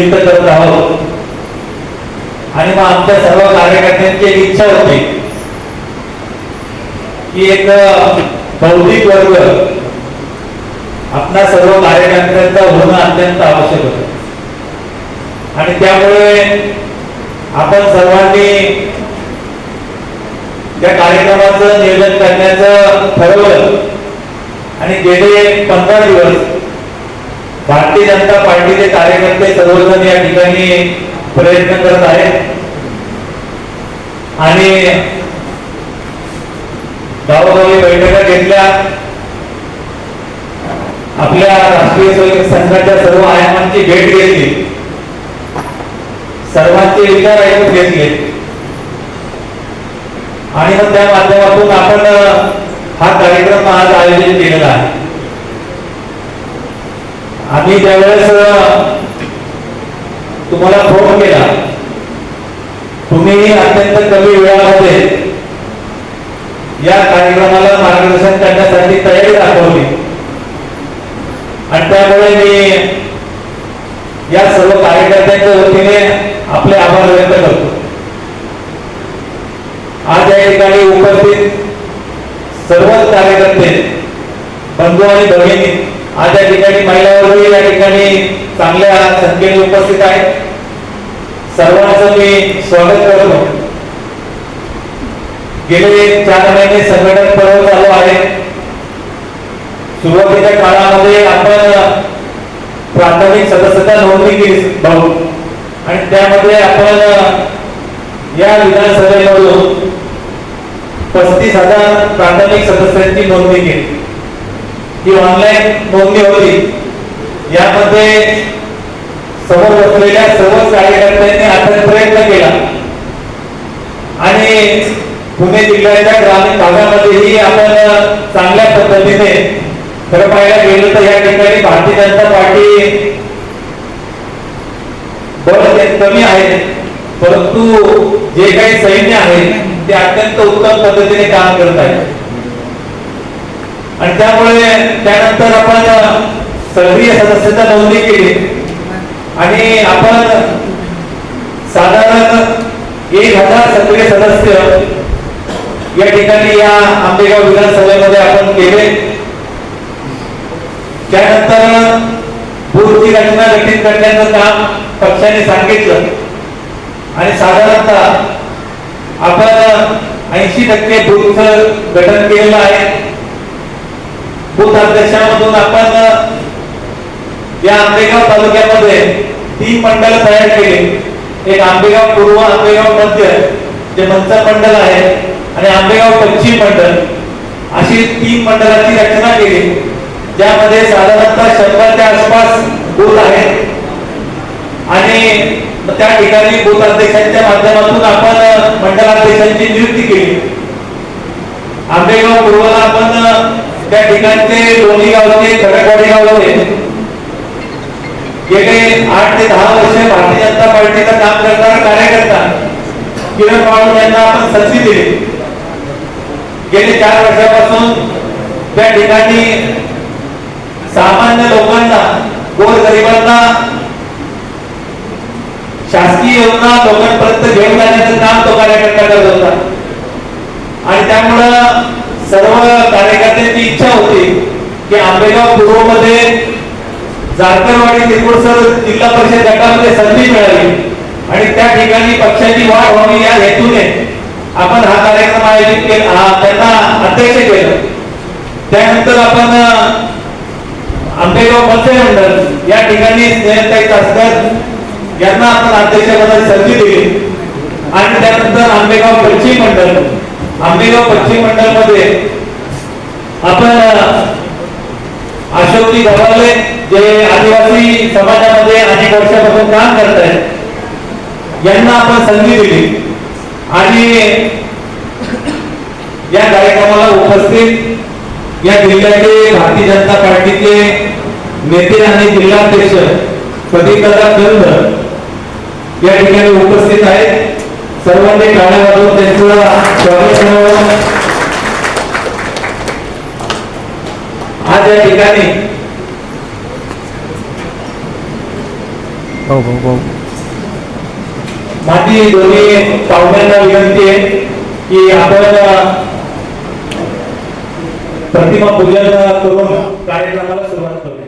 व्यक्त करत आहोत. आणि मग आमच्या सर्व कार्यकर्त्यांची एक इच्छा होती की एक बौद्धिक वर्ग आपणा सर्व कार्यकर्त्यांचा होणं अत्यंत आवश्यक होत. आणि त्यामुळे आपण सर्वांनी त्या कार्यक्रमाचं नियोजन करण्याचं ठरवलं. आणि गेले पंधरा दिवस भारतीय जनता पार्टीचे कार्यकर्ते सर्वजण या ठिकाणी प्रयत्न करत आहेत. आणि गावोगावी बैठका घेतल्या. आपल्या राष्ट्रीय स्वयंसेवक संघाच्या सर्व आयामांची भेट घेतली. सर्वांचे विचार ऐकून घेतले. आणि मग त्या माध्यमातून आपण हा कार्यक्रम आज आयोजित केलेला आहे. आम्ही त्यावेळेस तुम्हाला फोन केला. तुम्ही अत्यंत कमी वेळामध्ये या कार्यक्रमाला मार्गदर्शन करण्यासाठी तयारी दाखवली. आणि त्यामुळे मी या सर्व कार्यकर्त्यांच्या वतीने आपले आभार व्यक्त करतो. आज या ठिकाणी उपस्थित सर्वच कार्यकर्ते बंधू आणि भगिनी आज या ठिकाणी महिला वर्ग या ठिकाणी चांगल्या संख्येने उपस्थित आहेत. सर्वांचं मी स्वागत करतो. गेले चार महिने संघटन पर्व चालू आहे. सुरुवातीच्या काळामध्ये आपण प्राथमिक सदस्यता नोंदणी केली भाऊ. आणि त्यामध्ये आपण या विधानसभेमधून पस्तीस हजार प्राथमिक सदस्यांची नोंदणी केली. ही ऑनलाईन नोंदणी होती. यामध्ये समोर बसलेल्या सर्वच कार्यकर्त्यांनी आता प्रयत्न केला. आणि पुणे जिल्ह्याच्या ग्रामीण भागामध्येही आपण चांगल्या पद्धतीने खरं पाहायला गेलं तर या ठिकाणी भारतीय जनता पार्टी बरं कमी आहे. परंतु जे काही सैन्य आहे ते अत्यंत उत्तम पद्धतीने काम करत आहे. आणि त्यामुळे त्यानंतर आपण सक्रिय सदस्यता नोंदणी केली. आणि आपण साधारण एक हजार सक्रिय सदस्य या ठिकाणी या आंबेगाव विधानसभेमध्ये आपण केले. त्यानंतर बोर्डची रचना गठीत करण्याचं काम पक्षाने सांगितलं. आणि साधारणतः आपण ऐंशी टक्के बूथचं गठन केलेलं आहे. बूथ अध्यक्षामधून आपण या आंबेगाव तालुक्यामध्ये तीन मंडळ तयार केली. एक आंबेगाव पूर्व आंबेगाव मध्य जे मंचर मंडळ आहे आणि आंबेगाव पश्चिम मंडळ अशी तीन मंडळाची रचना केली. ज्यामध्ये साधारणतः शंभरच्या आसपास बूथ आहेत. आणि त्या ठिकाणी बूथ अध्यक्षांच्या माध्यमातून आपण मंडळाध्यक्षांची नियुक्ती केली. आंबेगाव पूर्वला आपण त्या ठिकाणचे दोन्ही गावचे खडकवाडी गावचे गेले आठ ते दहा वर्ष भारतीय जनता पार्टीचं काम करणारा कार्यकर्ता किरण बाळू यांना आपण संधी दिली. गेले चार वर्षापासून त्या ठिकाणी सामान्य लोकांना गोरगरिबांना शासकीय योजना लोकांपर्यंत घेऊन जाण्याचं काम तो कार्यकर्ता करत होता. आणि त्यामुळं सर्व कार्यकर्त्यांची इच्छा होती. की आंबेगाव पूर्वमध्ये जारकरवाडी तिरकुडसर जिल्हा परिषद गटामध्ये संधी मिळाली. आणि त्या ठिकाणी पक्षाची वाढ व्हावी या हेतूने आपण हा कार्यक्रम आयोजित केला त्यांना अध्यक्ष केलं. त्यानंतर आपण आंबेगाव मत्स्य मंडळ या ठिकाणी स्नेहताई तासकर यांना आपण अध्यक्षपदाची संधी दिली. आणि त्यानंतर आंबेगाव पश्चिम मंडळ आंबेगाव पश्चिम मंडळमध्ये आपण अशोकजी गव्हाले जे आदिवासी समाजामध्ये अनेक वर्षापासून काम करत आहेत यांना आपण संधी दिली. आणि या कार्यक्रमाला उपस्थित या जिल्ह्याचे भारतीय जनता पार्टीचे नेते आणि जिल्हाध्यक्ष प्रदीपदा गंध या ठिकाणी उपस्थित आहेत. सर्वांनी टाळ्या वाजवून त्यांचं स्वागत करावं आज या ठिकाणी. भाऊ भाऊ भाऊ माझी दोन्ही पाहुण्यांना विनंती आहे की आपण प्रतिमा पूजन करून कार्यक्रमाला सुरुवात करूया.